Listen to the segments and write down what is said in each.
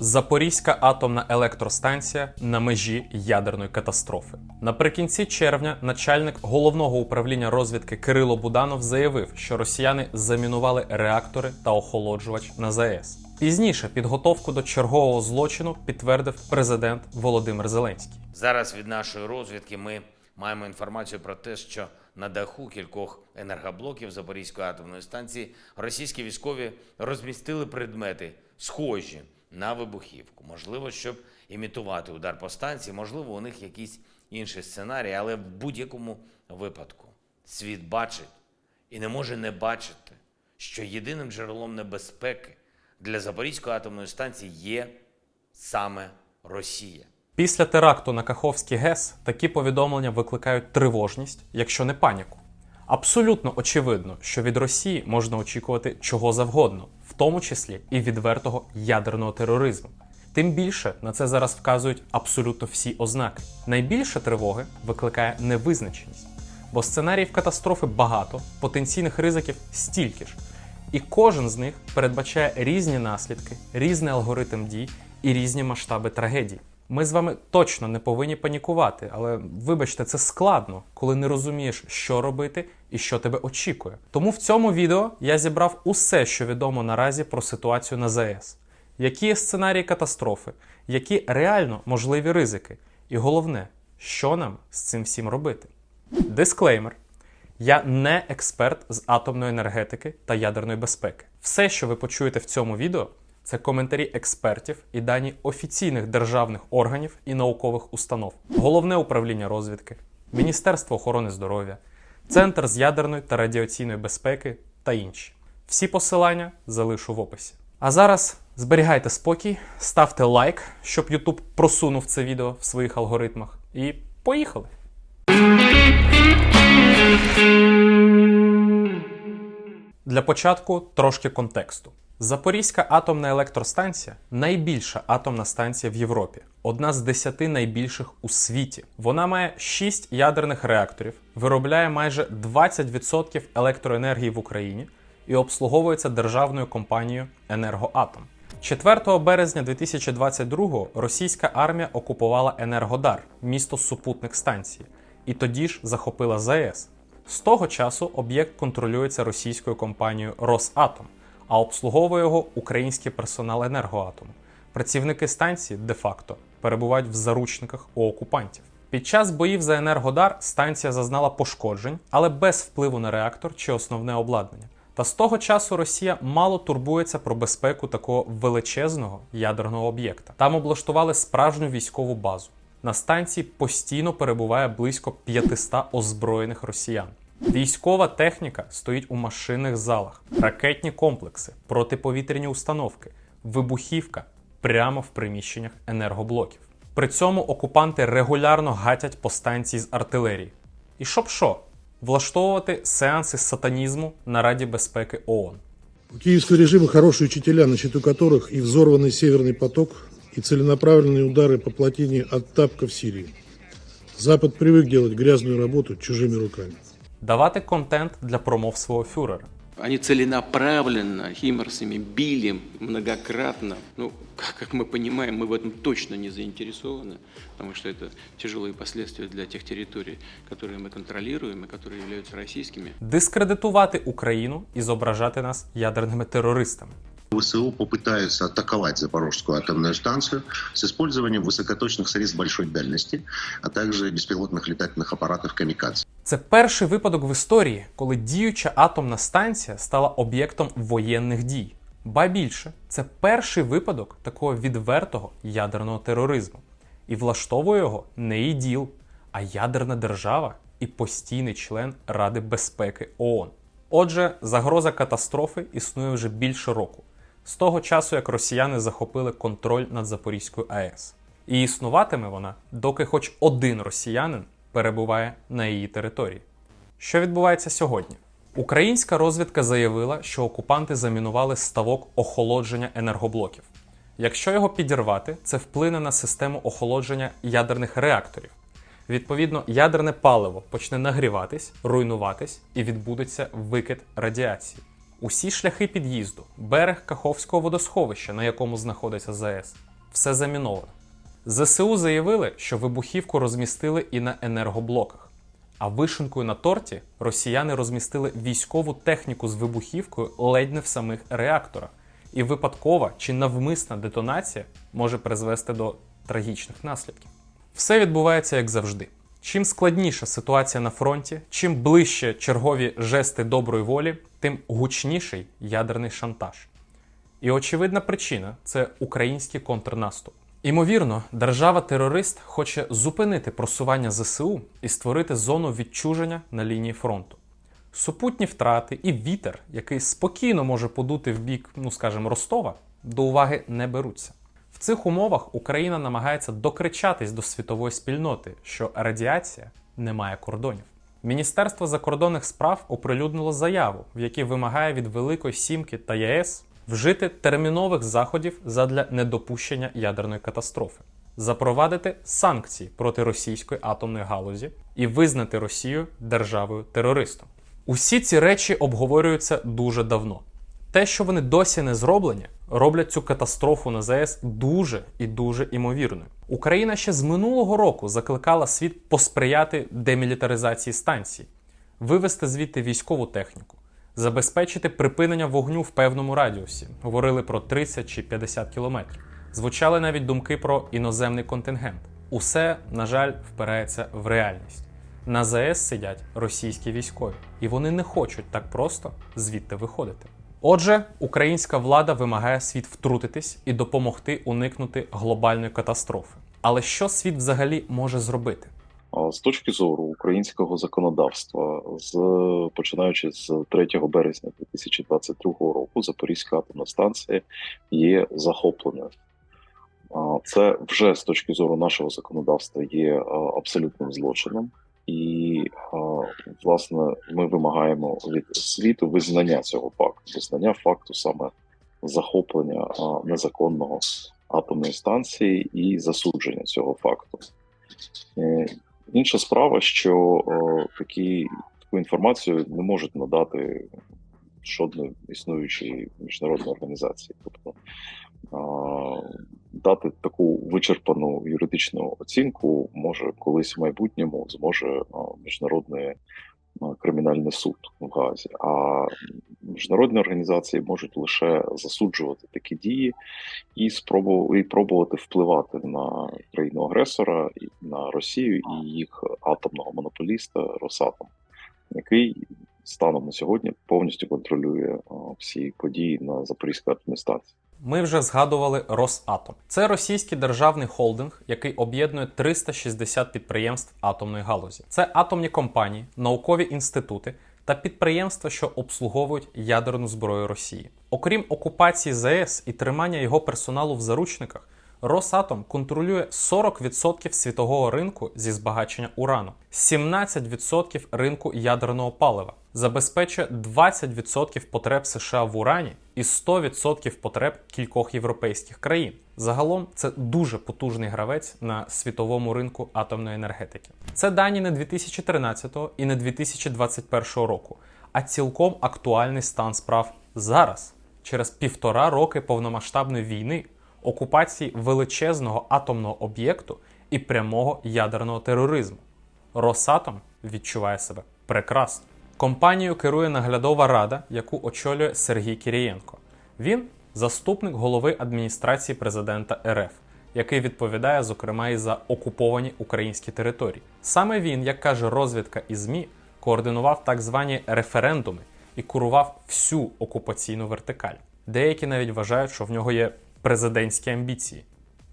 Запорізька атомна електростанція на межі ядерної катастрофи. Наприкінці червня начальник головного управління розвідки Кирило Буданов заявив, що росіяни замінували реактори та охолоджувач на ЗАЕС. Пізніше підготовку до чергового злочину підтвердив президент Володимир Зеленський. Зараз від нашої розвідки ми маємо інформацію про те, що на даху кількох енергоблоків Запорізької атомної станції російські військові розмістили предмети, схожі на вибухівку. Можливо, щоб імітувати удар по станції, можливо, у них якийсь інший сценарій, але в будь-якому випадку світ бачить і не може не бачити, що єдиним джерелом небезпеки для Запорізької атомної станції є саме Росія. Після теракту на Каховський ГЕС такі повідомлення викликають тривожність, якщо не паніку. Абсолютно очевидно, що від Росії можна очікувати чого завгодно, тому числі і відвертого ядерного тероризму. Тим більше на це зараз вказують абсолютно всі ознаки. Найбільше тривоги викликає невизначеність, бо сценаріїв катастрофи багато, потенційних ризиків стільки ж. І кожен з них передбачає різні наслідки, різний алгоритм дій і різні масштаби трагедії. Ми з вами точно не повинні панікувати, але вибачте, це складно, коли не розумієш, що робити і що тебе очікує. Тому в цьому відео я зібрав усе, що відомо наразі про ситуацію на ЗАЕС, які є сценарії катастрофи, які реально можливі ризики, і головне, що нам з цим всім робити. Дисклеймер. Я не експерт з атомної енергетики та ядерної безпеки. Все, що ви почуєте в цьому відео, це коментарі експертів і дані офіційних державних органів і наукових установ, головне управління розвідки, Міністерство охорони здоров'я, Центр з ядерної та радіаційної безпеки та інші. Всі посилання залишу в описі. А зараз зберігайте спокій, ставте лайк, щоб YouTube просунув це відео в своїх алгоритмах. І поїхали! Для початку трошки контексту. Запорізька атомна електростанція найбільша атомна станція в Європі, одна з десяти найбільших у світі. Вона має 6 ядерних реакторів, виробляє майже 20% електроенергії в Україні і обслуговується державною компанією Енергоатом. 4 березня 2022 російська армія окупувала Енергодар, місто супутник станції, і тоді ж захопила ЗАЕС. З того часу об'єкт контролюється російською компанією Росатом, а обслуговує його український персонал енергоатому. Працівники станції де-факто перебувають в заручниках у окупантів. Під час боїв за Енергодар станція зазнала пошкоджень, але без впливу на реактор чи основне обладнання. Та з того часу Росія мало турбується про безпеку такого величезного ядерного об'єкта. Там облаштували справжню військову базу. На станції постійно перебуває близько 500 озброєних росіян. Військова техніка стоїть у машинних залах, ракетні комплекси, протиповітряні установки, вибухівка прямо в приміщеннях енергоблоків. При цьому окупанти регулярно гатять по станції з артилерії. І щоб що? Влаштовувати сеанси сатанізму на Раді безпеки ООН. У киевского режима хорошие учителя, на счету которых и взорванный Северный поток, и целенаправленные удары по плотине от Тапка в Сирии. Запад привык делать грязную работу чужими руками. Давати контент для промов свого фюрера. Они целенаправленно химарсами били многократно. Ну, как, как мы понимаем, мы в этом точно не заинтересованы, потому что это тяжелые последствия для тех территорий, которые мы контролируем и которые являются российскими. Дискредитувати Україну і зображати нас ядерними терористами. ВСУ попытаются атаковать Запорожскую атомную станцию с использованием высокоточных средств большой дальности, а также беспилотных летательных аппаратов «Камикадзе». Це перший випадок в історії, коли діюча атомна станція стала об'єктом воєнних дій. Ба більше, це перший випадок такого відвертого ядерного тероризму. І влаштовує його не іділ, а ядерна держава і постійний член Ради безпеки ООН. Отже, загроза катастрофи існує вже більше року, з того часу, як росіяни захопили контроль над Запорізькою АЕС. І існуватиме вона, доки хоч один росіянин перебуває на її території. Що відбувається сьогодні? Українська розвідка заявила, що окупанти замінували ставок охолодження енергоблоків. Якщо його підірвати, це вплине на систему охолодження ядерних реакторів. Відповідно, ядерне паливо почне нагріватись, руйнуватись і відбудеться викид радіації. Усі шляхи під'їзду, берег Каховського водосховища, на якому знаходиться ЗАЕС, все заміновано. ЗСУ заявили, що вибухівку розмістили і на енергоблоках. А вишенкою на торті росіяни розмістили військову техніку з вибухівкою ледь не в самих реакторах. І випадкова чи навмисна детонація може призвести до трагічних наслідків. Все відбувається як завжди. Чим складніша ситуація на фронті, чим ближче чергові жести доброї волі, тим гучніший ядерний шантаж. І очевидна причина це український контрнаступ. Імовірно, держава-терорист хоче зупинити просування ЗСУ і створити зону відчуження на лінії фронту. Супутні втрати і вітер, який спокійно може подути в бік, ну скажімо, Ростова, до уваги не беруться. В цих умовах Україна намагається докричатись до світової спільноти, що радіація не має кордонів. Міністерство закордонних справ оприлюднило заяву, в якій вимагає від Великої Сімки та ЄС вжити термінових заходів задля недопущення ядерної катастрофи, запровадити санкції проти російської атомної галузі і визнати Росію державою терористом. Усі ці речі обговорюються дуже давно. Те, що вони досі не зроблені, роблять цю катастрофу на ЗАЕС дуже і дуже імовірною. Україна ще з минулого року закликала світ посприяти демілітаризації станції, вивести звідти військову техніку, забезпечити припинення вогню в певному радіусі. Говорили про 30 чи 50 кілометрів. Звучали навіть думки про іноземний контингент. Усе, на жаль, впирається в реальність. На ЗАЕС сидять російські військові, і вони не хочуть так просто звідти виходити. Отже, українська влада вимагає світ втрутитись і допомогти уникнути глобальної катастрофи. Але що світ взагалі може зробити? З точки зору українського законодавства, з починаючи з 3 березня 2022 року, Запорізька атомна станція є захопленою. Це вже з точки зору нашого законодавства є абсолютним злочином, і власне ми вимагаємо від світу визнання цього факту, визнання факту саме захоплення незаконного атомної станції і засудження цього факту. Е, Інша справа, що о, такі, таку інформацію не можуть надати жодної існуючої міжнародної організації. Тобто о, дати таку вичерпану юридичну оцінку може колись в майбутньому зможе о, міжнародний е, кримінальний суд в Газі, А міжнародні організації можуть лише засуджувати такі дії і спробувати і пробувати впливати на країну агресора, на Росію і їх атомного монополіста Росатом, який станом на сьогодні повністю контролює всі події на Запорізькій атомній станції. Ми вже згадували Росатом. Це російський державний холдинг, який об'єднує 360 підприємств атомної галузі. Це атомні компанії, наукові інститути та підприємства, що обслуговують ядерну зброю Росії. Окрім окупації ЗАЕС і тримання його персоналу в заручниках, Росатом контролює 40% світового ринку зі збагачення урану, 17% ринку ядерного палива, забезпечує 20% потреб США в урані і 100% потреб кількох європейських країн. Загалом це дуже потужний гравець на світовому ринку атомної енергетики. Це дані не 2013 і не 2021 року, а цілком актуальний стан справ зараз, через півтора роки повномасштабної війни окупації величезного атомного об'єкту і прямого ядерного тероризму. Росатом відчуває себе прекрасно. Компанією керує наглядова рада, яку очолює Сергій Кірієнко. Він заступник голови адміністрації президента РФ, який відповідає, зокрема, і за окуповані українські території. Саме він, як каже розвідка і ЗМІ, координував так звані референдуми і курував всю окупаційну вертикаль. Деякі навіть вважають, що в нього є президентські амбіції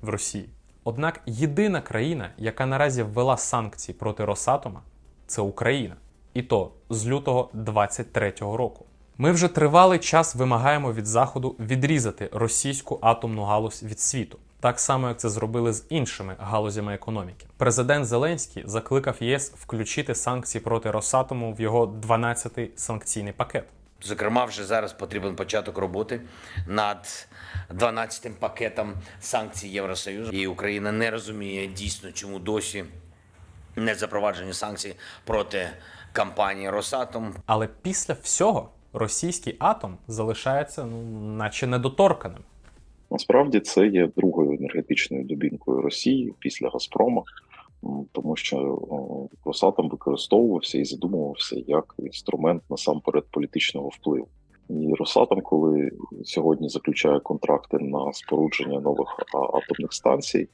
в Росії. Однак єдина країна, яка наразі ввела санкції проти Росатома, це Україна. І то з лютого 23-го року. Ми вже тривалий час вимагаємо від Заходу відрізати російську атомну галузь від світу, так само як це зробили з іншими галузями економіки. Президент Зеленський закликав ЄС включити санкції проти Росатому в його 12-й санкційний пакет. Зокрема, вже зараз потрібен початок роботи над 12-тим пакетом санкцій Євросоюзу. І Україна не розуміє дійсно, чому досі не запроваджені санкції проти компанії Росатом. Але після всього російський атом залишається ну, наче недоторканим. Насправді це є другою енергетичною дубінкою Росії після Газпрома, тому що Росатом використовувався і задумувався як інструмент насамперед політичного впливу. І Росатом, коли сьогодні заключає контракти на спорудження нових атомних станцій,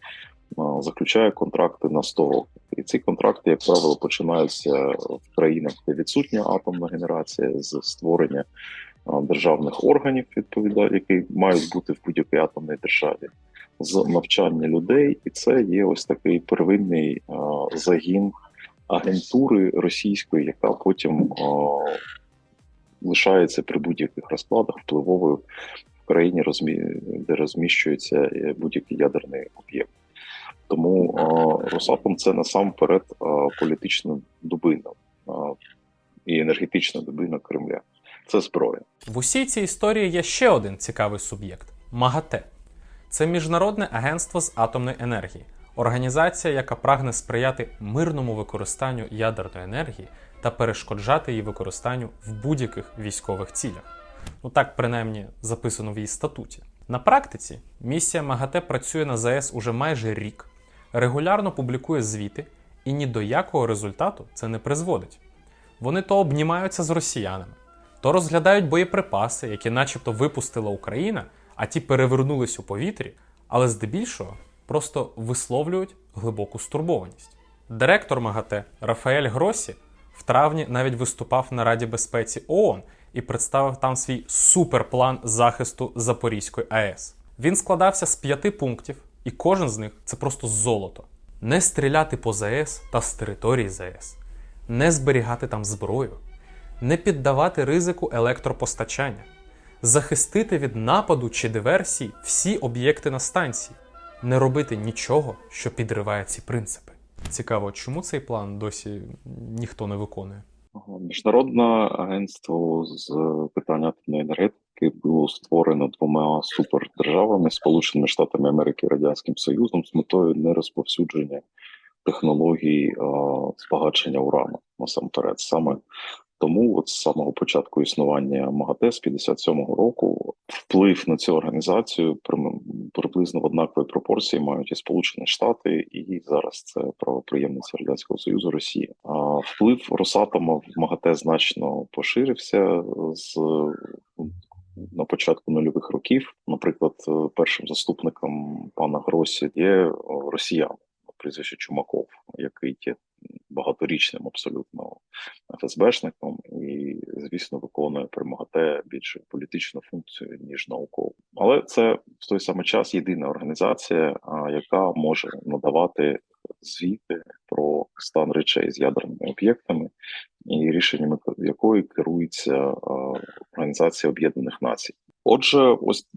заключає контракти на 100 років. І ці контракти, як правило, починаються в країнах, де відсутня атомна генерація з створення державних органів, відповідає, які мають бути в будь-якій атомній державі, з навчання людей, і це є ось такий первинний а, загін агентури російської, яка потім а, лишається при будь-яких розкладах впливовою в країні, де розміщується е, будь-який ядерний об'єкт. Тому Росатом це насамперед політична дубина і енергетична дубина Кремля. Це зброя. В усій цій історії є ще один цікавий суб'єкт МАГАТЕ. Це міжнародне агентство з атомної енергії, організація, яка прагне сприяти мирному використанню ядерної енергії та перешкоджати її використанню в будь-яких військових цілях. Ну так принаймні записано в її статуті. На практиці місія МАГАТЕ працює на ЗАЕС уже майже рік, регулярно публікує звіти і ні до якого результату це не призводить. Вони то обнімаються з росіянами, то розглядають боєприпаси, які начебто випустила Україна, а ті перевернулись у повітрі, але здебільшого просто висловлюють глибоку стурбованість. Директор МАГАТЕ Рафаель Гросі в травні навіть виступав на Раді безпеці ООН і представив там свій суперплан захисту Запорізької АЕС. Він складався з п'яти пунктів, і кожен з них це просто золото: не стріляти по ЗАЕС та з території ЗАЕС, не зберігати там зброю, не піддавати ризику електропостачання, захистити від нападу чи диверсії всі об'єкти на станції, не робити нічого, що підриває ці принципи. Цікаво, чому цей план досі ніхто не виконує? Міжнародне агентство з питань атомної енергетики було створено двома супердержавами Сполученими Штатами Америки і Радянським Союзом з метою нерозповсюдження технологій збагачення урану насамперед. Саме тому, от з самого початку існування МАГАТЕ з 57-го року, вплив на цю організацію приблизно в однаковій пропорції мають і Сполучені Штати, і зараз це правоприємниця Радянського Союзу Росія. А вплив Росатома в МАГАТЕ значно поширився з на початку нульових років. Наприклад, першим заступником пана Гросі є е, росіян, прізвище Чумаков, який є багаторічним абсолютно ФСБшником і, звісно, виконує при МАГАТЕ більше політичну функцію ніж наукову. Але це в той самий час єдина організація, яка може надавати звіти про стан речей з ядерними об'єктами, і рішеннями якої керується Організація Об'єднаних Націй. Отже, ось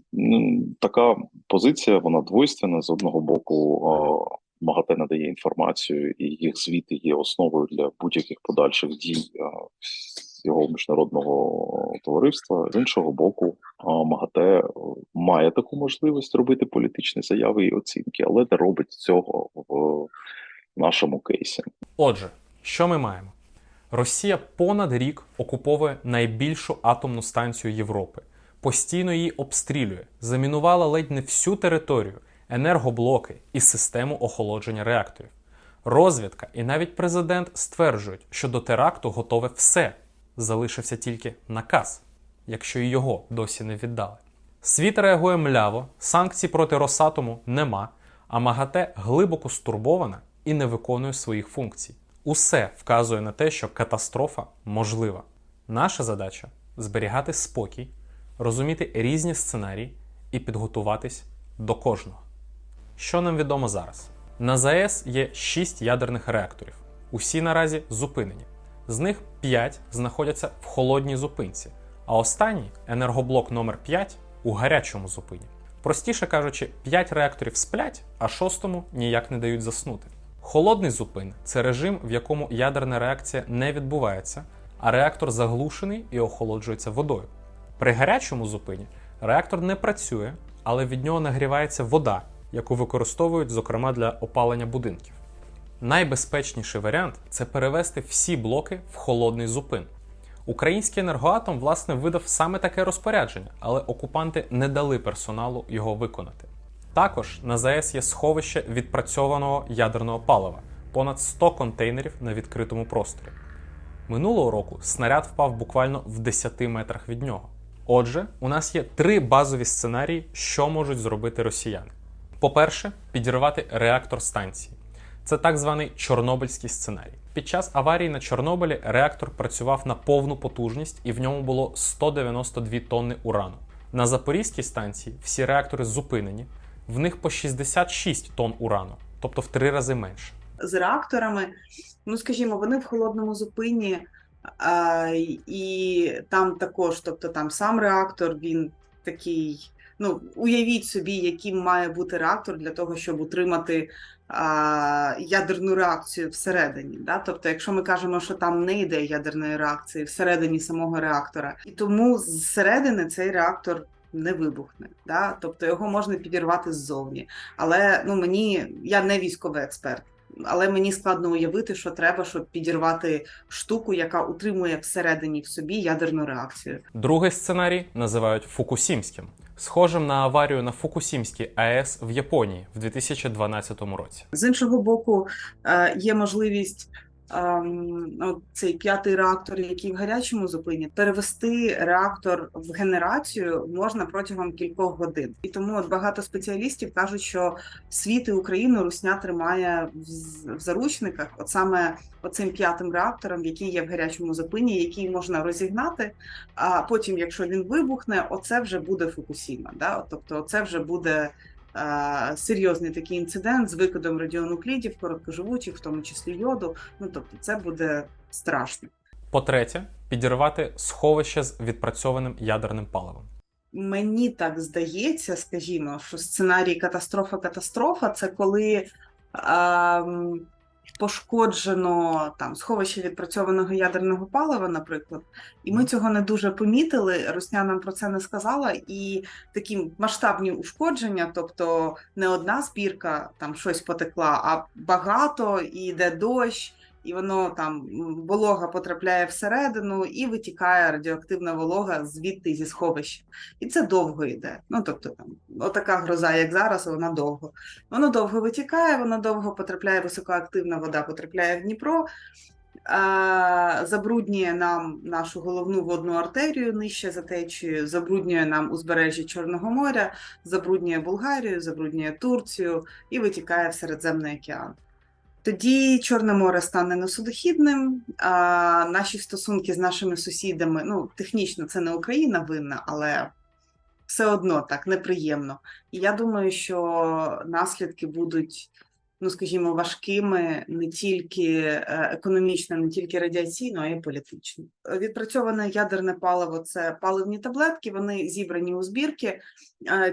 така позиція вона двойственна з одного боку. А, надає інформацію, і їх звіти є основою для будь-яких подальших дій а, всього міжнародного товариства. З іншого боку, МАГАТЕ е, має таку можливість робити політичні заяви і оцінки, але не робить цього в нашому кейсі. Отже, що ми маємо? Росія понад рік окуповує найбільшу атомну станцію Європи, постійно її обстрілює, замінувала ледь не всю територію, енергоблоки і систему охолодження реакторів. Розвідка і навіть президент стверджують, що до теракту готове все. Залишився тільки наказ, якщо і його досі не віддали. Світ реагує мляво, санкцій проти Росатому нема, а МАГАТЕ глибоко стурбована і не виконує своїх функцій. Усе вказує на те, що катастрофа можлива. Наша задача зберігати спокій, розуміти різні сценарії і підготуватись до кожного. Що нам відомо зараз? На ЗАЕС є 6 ядерних реакторів. Усі наразі зупинені. З них 5 знаходяться в холодній зупинці, а останній енергоблок номер 5 у гарячому зупині. Простіше кажучи, 5 реакторів сплять, а шостому ніяк не дають заснути. Холодний зупин це режим, в якому ядерна реакція не відбувається, а реактор заглушений і охолоджується водою. При гарячому зупині реактор не працює, але від нього нагрівається вода, яку використовують, зокрема, для опалення будинків. Найбезпечніший варіант це перевести всі блоки в холодний зупин. Український енергоатом власне видав саме таке розпорядження, але окупанти не дали персоналу його виконати. Також на ЗАЕС є сховище відпрацьованого ядерного палива, понад 100 контейнерів на відкритому просторі. Минулого року снаряд впав буквально в 10 метрах від нього. Отже, у нас є три базові сценарії, що можуть зробити росіяни. По-перше, підірвати реактор станції. Це так званий Чорнобильський сценарій. Під час аварії на Чорнобилі реактор працював на повну потужність і в ньому було 192 тонни урану. На Запорізькій станції всі реактори зупинені, в них по 66 тонн урану, тобто в три рази менше. з реакторами. Ну, скажімо, вони в холодному зупині, а, і там також, тобто там сам реактор, він такий. Ну, уявіть собі, яким має бути реактор для того, щоб утримати а, ядерну реакцію всередині. Да? Тобто, якщо ми кажемо, що там не йде ядерної реакції всередині самого реактора, і тому зсередини цей реактор не вибухне. Да? Тобто його можна підірвати ззовні. Але ну мені я не військовий експерт. Але мені складно уявити, що треба, щоб підірвати штуку, яка утримує всередині в собі ядерну реакцію. Другий сценарій називають Фукусімським, схожим на аварію на Фукусімській АЕС в Японії в 2012 році. З іншого боку, е, є можливість цей п'ятий реактор, який в гарячому зупині, перевести реактор в генерацію можна протягом кількох годин. І тому от багато спеціалістів кажуть, що світ і Україну Русня тримає в, заручниках, от саме оцим п'ятим реактором, який є в гарячому зупині, який можна розігнати. А потім, якщо він вибухне, оце вже буде Фукусіма. Да? Тобто, це вже буде серйозний такий інцидент з викидом радіонуклідів, короткоживучих, в тому числі йоду. Ну тобто, це буде страшно. По-третє, підірвати сховище з відпрацьованим ядерним паливом. Мені так здається, скажімо, що сценарій катастрофа-катастрофа це коли ем, пошкоджено там сховище відпрацьованого ядерного палива, наприклад, і ми цього не дуже помітили. Русня нам про це не сказала, і такі масштабні ушкодження, тобто не одна збірка, там щось потекла, а багато і йде дощ. І воно там волога потрапляє всередину і витікає радіоактивна волога звідти зі сховища. І це довго йде. Ну тобто там отака гроза, як зараз, вона довго. Воно довго витікає, воно довго потрапляє, високоактивна вода потрапляє в Дніпро, забруднює нам нашу головну водну артерію нижче за течією, забруднює нам узбережжя Чорного моря, забруднює Болгарію, забруднює Турцію і витікає в Середземний океан. Тоді Чорне море стане несудохідним. А наші стосунки з нашими сусідами, ну технічно це не Україна винна, але все одно так неприємно. І я думаю, що наслідки будуть, ну скажімо, важкими не тільки е, економічно, не тільки радіаційно, а й політично. Відпрацьоване ядерне паливо це паливні таблетки. Вони зібрані у збірки.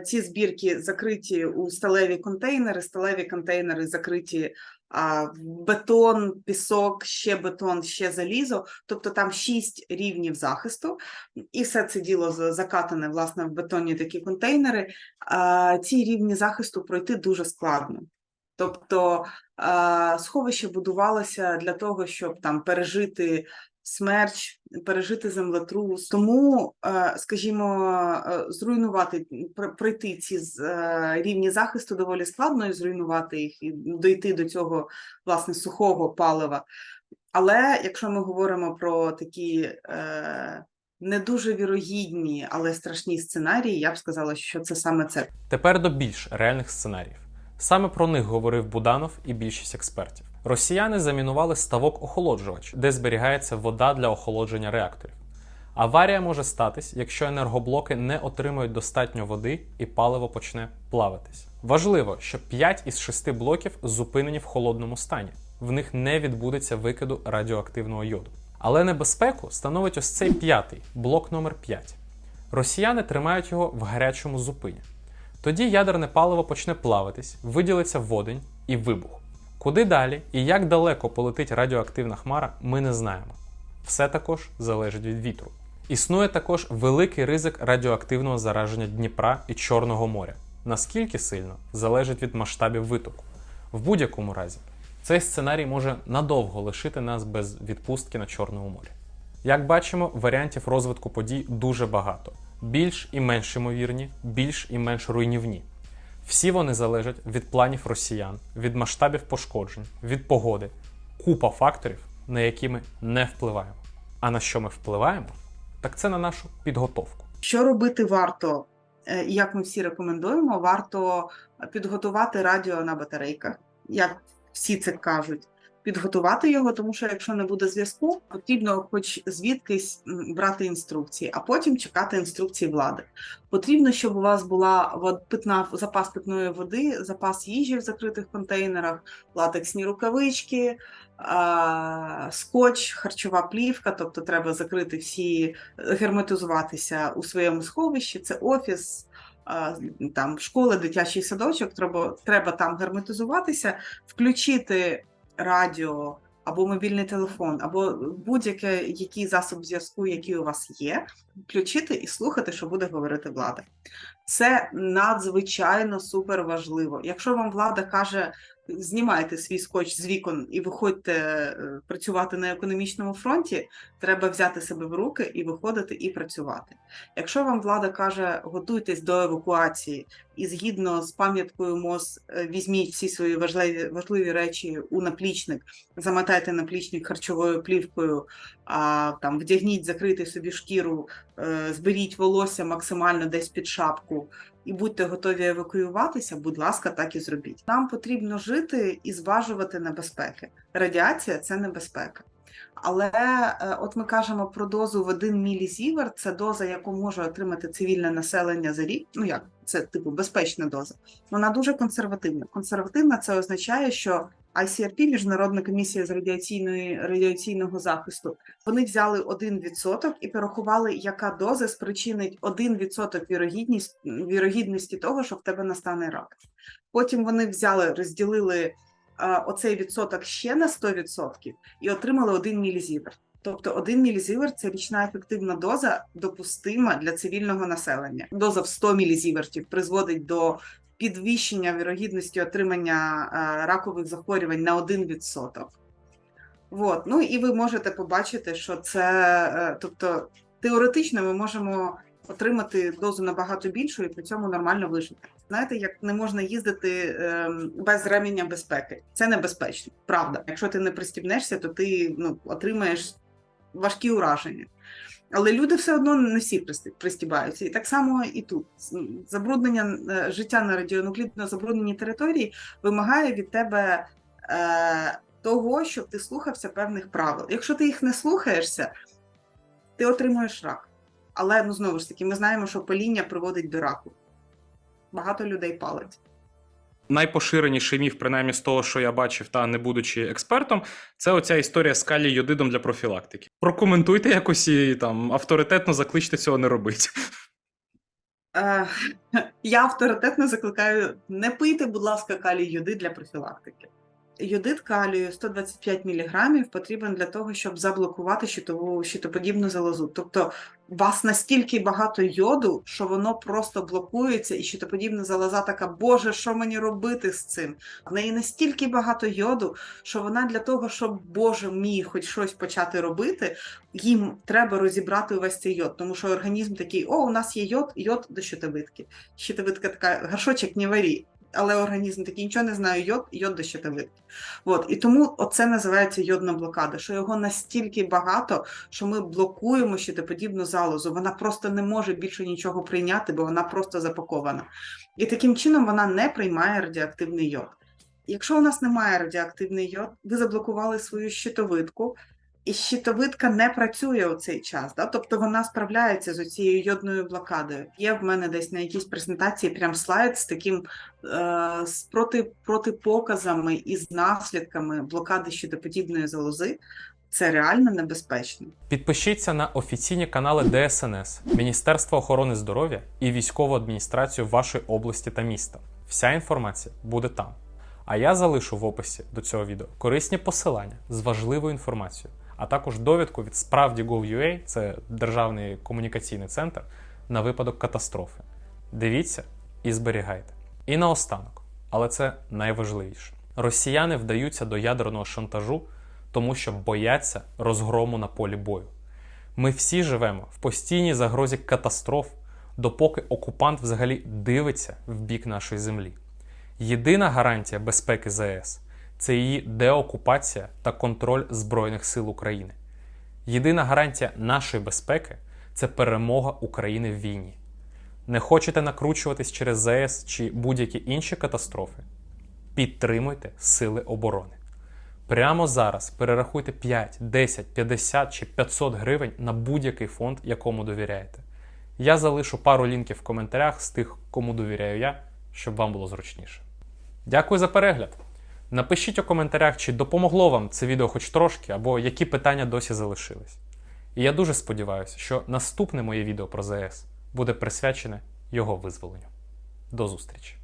Ці збірки закриті у сталеві контейнери. Сталеві контейнери закриті бетон, пісок, ще бетон, ще залізо. Тобто там шість рівнів захисту, і все це діло закатане власне в бетонні такі контейнери. Ці рівні захисту пройти дуже складно. Тобто сховище будувалося для того, щоб там пережити смерч, пережити землетрус. Тому, е, скажімо, е, зруйнувати, пр- пройти ці е, рівні захисту доволі складно, і зруйнувати їх і дойти до цього власне сухого палива. Але якщо ми говоримо про такі е, не дуже вірогідні, але страшні сценарії, я б сказала, що це саме це. Тепер до більш реальних сценаріїв. Саме про них говорив Буданов і більшість експертів. Росіяни замінували ставок охолоджувач, де зберігається вода для охолодження реакторів. Аварія може статись, якщо енергоблоки не отримають достатньо води і паливо почне плавитись. Важливо, що 5 із 6 блоків зупинені в холодному стані. В них не відбудеться викиду радіоактивного йоду. Але небезпеку становить ось цей п'ятий блок номер 5. Росіяни тримають його в гарячому зупині. Тоді ядерне паливо почне плавитись, виділиться водень і вибух. Куди далі і як далеко полетить радіоактивна хмара, ми не знаємо. Все також залежить від вітру. Існує також великий ризик радіоактивного зараження Дніпра і Чорного моря. Наскільки сильно залежить від масштабів витоку. В будь-якому разі, цей сценарій може надовго лишити нас без відпустки на Чорному морі. Як бачимо, варіантів розвитку подій дуже багато: більш і менш ймовірні, більш і менш руйнівні. Всі вони залежать від планів росіян, від масштабів пошкоджень, від погоди, купа факторів, на які ми не впливаємо. А на що ми впливаємо? Так це на нашу підготовку. Що робити варто, Е, як ми всі рекомендуємо, варто підготувати радіо на батарейках, як всі це кажуть. Підготувати його, тому що якщо не буде зв'язку, потрібно хоч звідкись брати інструкції, а потім чекати інструкції влади. Потрібно, щоб у вас була питна запас питної води, запас їжі в закритих контейнерах, латексні рукавички, скотч, харчова плівка, тобто треба закрити всі герметизуватися у своєму сховищі. Це офіс, там школа, дитячий садочок. Треба, треба там герметизуватися, включити радіо або мобільний телефон, або будь-який який засоб зв'язку, який у вас є, включити і слухати, що буде говорити влада. Це надзвичайно супер важливо. Якщо вам влада каже, знімайте свій скотч з вікон і виходьте е, працювати на економічному фронті, треба взяти себе в руки і виходити і працювати. Якщо вам влада каже, готуйтесь до евакуації і згідно з пам'яткою МОЗ е, візьміть всі свої важливі, важливі речі у наплічник, замотайте наплічник харчовою плівкою, а там вдягніть, закрийте собі шкіру, е, зберіть волосся максимально десь під шапку і будьте готові евакуюватися, будь ласка, так і зробіть. Нам потрібно жити і зважувати небезпеки. Радіація це небезпека. Але е, от ми кажемо про дозу в 1 мілізівер, це доза, яку може отримати цивільне населення за рік. Ну як це типу безпечна доза. Вона дуже консервативна. Консервативна це означає, що ICRP, Міжнародна комісія з радіаційної радіаційного захисту, вони взяли 1% і порахували, яка доза спричинить 1% вірогідність вірогідності того, що в тебе настане рак. Потім вони взяли, розділили а, оцей відсоток ще на 100% і отримали 1 мілізівер. Тобто 1 мілізівер – це річна ефективна доза, допустима для цивільного населення. Доза в 100 мілізівертів призводить до підвищення вірогідності отримання е, ракових захворювань на 1%. Вот. Ну і ви можете побачити, що це, е, тобто теоретично ми можемо отримати дозу набагато більшу і при цьому нормально вижити. Знаєте, як не можна їздити ем, без ременя безпеки. Це небезпечно, правда. Якщо ти не пристібнешся, то ти ну, отримаєш важкі ураження. Але люди все одно не всі пристібаються. І так само і тут. Забруднення е, життя на радіонуклідно забрудненій території вимагає від тебе е, того, щоб ти слухався певних правил. Якщо ти їх не слухаєшся, ти отримуєш рак. Але ну знову ж таки, ми знаємо, що паління приводить до раку. Багато людей палить. Найпоширеніший міф, принаймні з того, що я бачив, та не будучи експертом, це оця історія з калій йодидом для профілактики. Прокоментуйте якось і там авторитетно закличте цього не робити. Е, я авторитетно закликаю не пийте, будь ласка, калій йоди для профілактики. Йодид калію 125 мг потрібен для того, щоб заблокувати щитову щитоподібну залозу. Тобто у вас настільки багато йоду, що воно просто блокується, і щитоподібна залоза така, Боже, що мені робити з цим? В неї настільки багато йоду, що вона для того, щоб Боже мій хоч щось почати робити, їм треба розібрати увесь цей йод, тому що організм такий: о, у нас є йод, йод до щитовидки. Щитовидка така, горшочок не варі. Але організм такий нічого не знає, йод, йод до щитовидки. От і тому оце називається йодна блокада, що його настільки багато, що ми блокуємо щитоподібну залозу. Вона просто не може більше нічого прийняти, бо вона просто запакована. І таким чином вона не приймає радіоактивний йод. Якщо у нас немає радіоактивний йод, ви заблокували свою щитовидку, і щитовидка не працює у цей час, да? тобто вона справляється з цією йодною блокадою. Є в мене десь на якійсь презентації прям слайд з таким е, з проти, протипоказами і з наслідками блокади щитоподібної залози. Це реально небезпечно. Підпишіться на офіційні канали ДСНС, Міністерства охорони здоров'я і військову адміністрацію вашої області та міста. Вся інформація буде там. А я залишу в описі до цього відео корисні посилання з важливою інформацією, а також довідку від справді Gov.ua, це державний комунікаційний центр, на випадок катастрофи. Дивіться і зберігайте. І наостанок, але це найважливіше: росіяни вдаються до ядерного шантажу, тому що бояться розгрому на полі бою. Ми всі живемо в постійній загрозі катастроф, допоки окупант взагалі дивиться в бік нашої землі. Єдина гарантія безпеки ЗАЕС це її деокупація та контроль Збройних сил України. Єдина гарантія нашої безпеки це перемога України в війні. Не хочете накручуватись через ЗАЕС чи будь-які інші катастрофи? Підтримуйте Сили оборони. Прямо зараз перерахуйте 5, 10, 50 чи 500 гривень на будь-який фонд, якому довіряєте. Я залишу пару лінків в коментарях з тих, кому довіряю я, щоб вам було зручніше. Дякую за перегляд! Напишіть у коментарях, чи допомогло вам це відео хоч трошки, або які питання досі залишились. І я дуже сподіваюся, що наступне моє відео про ЗС буде присвячене його визволенню. До зустрічі!